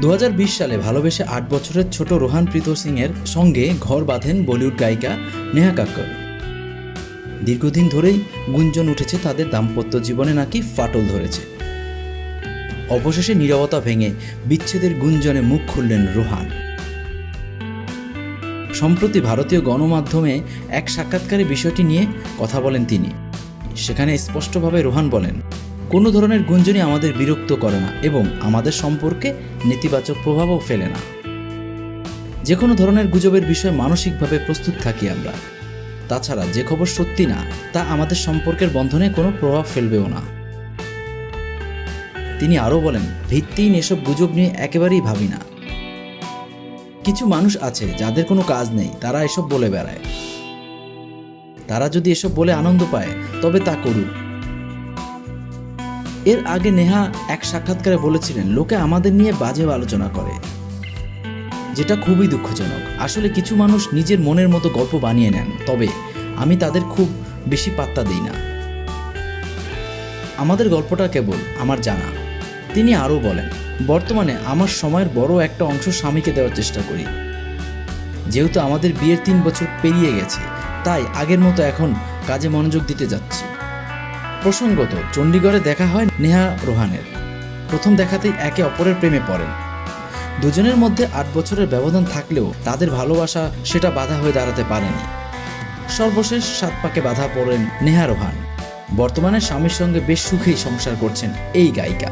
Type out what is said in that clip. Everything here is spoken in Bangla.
দু হাজার বিশ সালে ভালোবেসে আট বছরের ছোট রোহান প্রীত সিংয়ের সঙ্গে ঘর বাঁধেন বলিউড গায়িকা নেহা কাক্কর। দীর্ঘদিন ধরেই গুঞ্জন উঠেছে তাদের দাম্পত্য জীবনে নাকি ফাটল ধরেছে। অবশেষে নীরবতা ভেঙে বিচ্ছেদের গুঞ্জনে মুখ খুললেন রোহান। সম্প্রতি ভারতীয় গণমাধ্যমে এক সাক্ষাৎকারে বিষয়টি নিয়ে কথা বলেন তিনি। সেখানে স্পষ্টভাবে রোহান বলেন কোনো ধরনের গুঞ্জনই আমাদের বিরক্ত করে না এবং আমাদের সম্পর্কে নেতিবাচক প্রভাবও ফেলে না। যে কোনো ধরনের গুজবের বিষয়ে মানসিকভাবে প্রস্তুত থাকি আমরা। তাছাড়া যে খবর সত্যি না, তা আমাদের সম্পর্কের বন্ধনে কোনো প্রভাব ফেলবেও না। তিনি আরও বলেন, ভিত্তিহীন এসব গুজব নিয়ে একেবারেই ভাবি না। কিছু মানুষ আছে যাদের কোনো কাজ নেই, তারা এসব বলে বেড়ায়। তারা যদি এসব বলে আনন্দ পায়, তবে তা করুক। এর আগে নেহা এক সাক্ষাৎকারে বলেছিলেন, লোকে আমাদের নিয়ে বাজে আলোচনা করে, যেটা খুবই দুঃখজনক। আসলে কিছু মানুষ নিজের মনের মতো গল্প বানিয়ে নেন, তবে আমি তাদের খুব বেশি পাত্তা দিই না। আমাদের গল্পটা কেবল আমার জানা। তিনি আরও বলেন, বর্তমানে আমার সময়ের বড় একটা অংশ স্বামীকে দেওয়ার চেষ্টা করি। যেহেতু আমাদের বিয়ের তিন বছর পেরিয়ে গেছে, তাই আগের মতো এখন কাজে মনোযোগ দিতে যাচ্ছি। প্রসঙ্গত, চণ্ডীগড়ে দেখা হয় নেহা রোহানের। প্রথম দেখাতেই একে অপরের প্রেমে পড়েন। দুজনের মধ্যে আট বছরের ব্যবধান থাকলেও তাদের ভালোবাসা সেটা বাধা হয়ে দাঁড়াতে পারেনি। সর্বশেষ সাত পাকে বাধা পড়েন নেহা রোহান। বর্তমানে স্বামীর সঙ্গে বেশ সুখেই সংসার করছেন এই গায়িকা।